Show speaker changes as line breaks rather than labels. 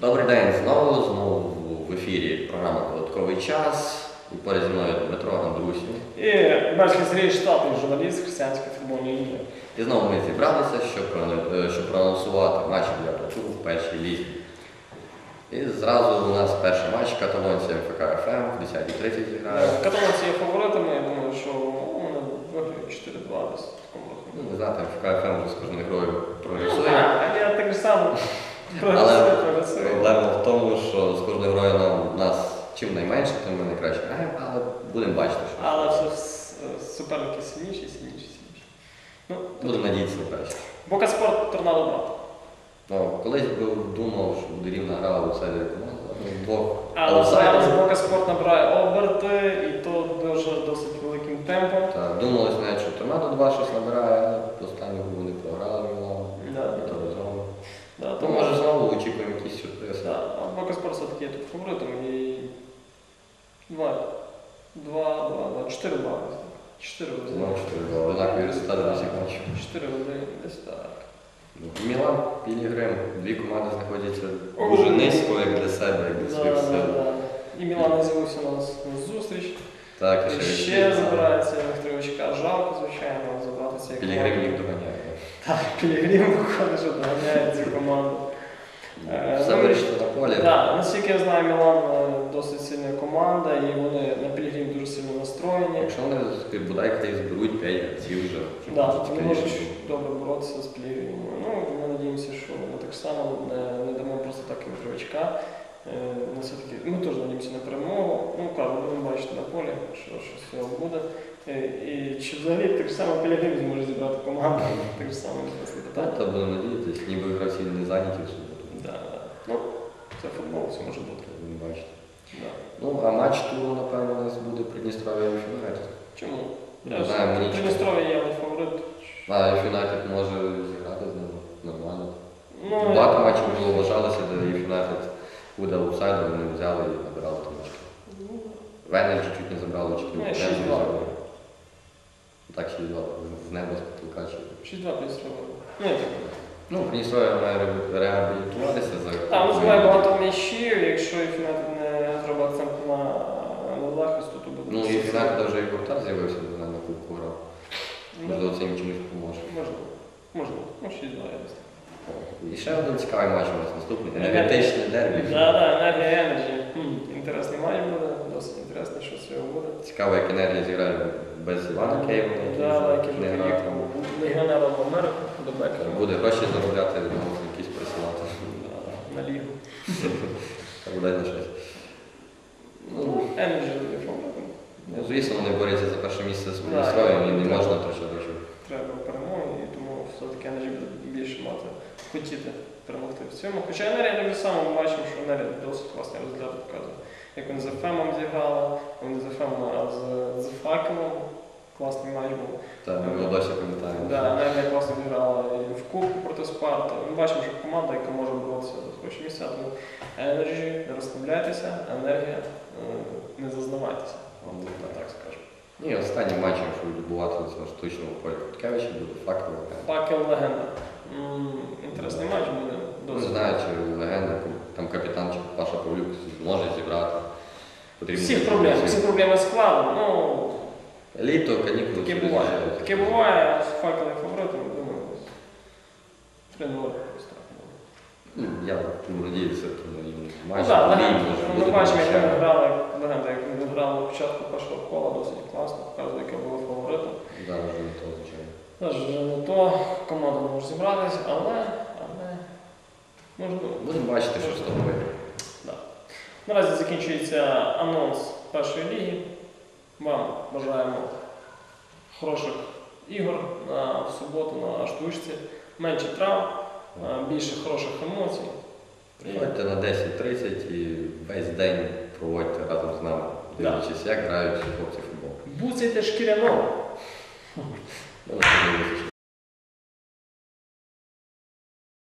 Добрий день знову, знову в ефірі програма Додатковий час. І поряд зі мною Дмитро Андрусів.
І Бельський Сергій штатний журналіст християнської футбольної ліги.
І знову ми зібралися, щоб, е, проанонсувати матчі для Брату в першій лізі. І зразу у нас перший матч каталонція ФК ФМ в 10.30 зіграє.
Е, Каталонці є фаворитами, я думаю, що ну, вони виграють 4-2 десь в такому
Ну,
рахунку.
не знати, ФК ФМ вже з кожною грою
Ну,
прогресує.
так, Я так само
Але проблема в тому, що з кожною грою нам нас чим найменше, тим ми найкраще граємо, але будемо бачити, що
Але все суперники сильніші, сильніші, сильніші. Ну,
будемо надіятися на краще.
Бока спорт торнадо брат.
Ну, колись би думав, що буде рівна гра у ну,
Але зараз Бока спорт набирає оберти і то дуже досить великим темпом.
Та, думалось навіть, що Торнадо 2 щось набирає, очікуємо якийсь сюрприз.
Да, а Бока спорт все-таки є тут фаворитом і 2, 2, 2, 2, 4 бали. 4
Знову 4 однакові результати до всіх матчів.
4 години десь так.
Ну, Мілан, Пілігрим, дві команди знаходяться дуже низько, як для себе, як для своїх
да,
сил.
да. І Мілан не з'явився у нас на зустріч.
Так,
І
ще,
забирається в три очка. Жалко, звичайно, забратися як
Пілігрим їх доганяє.
Так, Пілігрим виходить, що доганяє цю команду. Е,
Все
ну,
на полі.
Так, наскільки я знаю, Мілан е, досить сильна команда, і вони на Пілігрім дуже сильно настроєні.
Якщо вони бодай хай зберуть 5 гравців вже. вже
вони можуть добре боротися з Пілігримом. Ну, ми надіємося, що ми так само не, не дамо просто так їм тривачка. Е, Ми, все-таки, ми теж надіємося на перемогу. Ну, кажу, будемо бачити на полі, що, що з цього буде. Е, І чи взагалі так само Пілігрим зможе зібрати команду, так само
Та, будемо надіятися, ніби гравці не зайняті суботу.
Да. Ну, це футбол, все може бути.
Будемо бачити.
Да.
Ну, а матч туру, напевно, у нас буде Придністров'я і Юнайтед.
Чому?
Не знаю, мені.
Придністров'я є мій фаворит.
А Юнайтед може зіграти з ними нормально.
Ну,
Багато матчів було вважалося, де Юнайтед буде аутсайдер, вони взяли і набирали там очки.
ну,
Венер чуть-чуть не забрали очки.
Ну,
не
6-2.
взяли. Так, 6-2, з неба з потолка. чи-
6-2 Придністров'я. Ну, я так.
Ну, Придністров'я має ре- реабілітуватися за
Там нас буває багато м'ячів, якщо їх не зробить акцент на, на захист, то буде.
Ну, і Юнайтед вже і Воротар з'явився на кубку грав.
Ну,
Можливо, це їм чимось поможе.
Можливо. Можливо. Ну, 6-2 я десь.
І ще один цікавий матч у нас наступний. Енергетичний дербі.
Да, да, енергія Енерджі. Інтересний матч буде, досить інтересно, що з цього буде.
Цікаво, як енергія зіграє без Івана
Да, да, який
вже
легіонером в Америку до Бекера.
Буде гроші заробляти, може якісь присилати.
На лігу.
Буде на щось. Ну,
Енерджі
ну, звісно, вони борються за перше місце з
Да,
і не можна втрачати очок.
Треба перемоги, і тому все-таки Енерджі буде більше мати хотіти перемогти в цьому. Хоча енергія так само ми бачимо, що енергія досить класні результати показує. Як вони з ФМом зіграли, вони з ФМом, а з, з факелом класний матч був.
Та ми його досі пам'ятаємо.
Да, енергія класно зіграла і в Кубку проти Спарта. Ми бачимо, що команда, яка може боротися за хороші місця, тому енерджі, не розслабляйтеся, енергія, е, не зазнавайтеся. Вам так скажу.
Ну і останній матч, якщо відбувати на штучному полі Куткевича, буде факел.
Факел легенда. Інтересний матч буде.
Не знаю, чи легенда, там капітан чи Паша Павлюк зможе зібрати. Потрібно
Всіх проблем, всі проблеми з складом. Ну,
Літо, канікули.
таке буває. Таке буває, з факелом фаворитом, думаю, 3-0.
Ну, Я надіятися, що їм
Ну
матч.
так, легенда. Ми бачимо, як вони грали, легенда, як вони грали на початку першого кола, досить класно, показує, яке було фаворитом.
Зараз вже не то, звичайно.
Теж вже не то, команда зібратися, але, але можливо.
Будемо бачити, що з тобою.
Да. Наразі закінчується анонс першої ліги. Вам бажаємо хороших ігор на в суботу на штучці, менше травм, е, більше хороших емоцій.
Приходьте на 10.30 і весь день проводьте разом з нами, дивлячись, як грають хлопці футбол.
Буцайте шкіряно.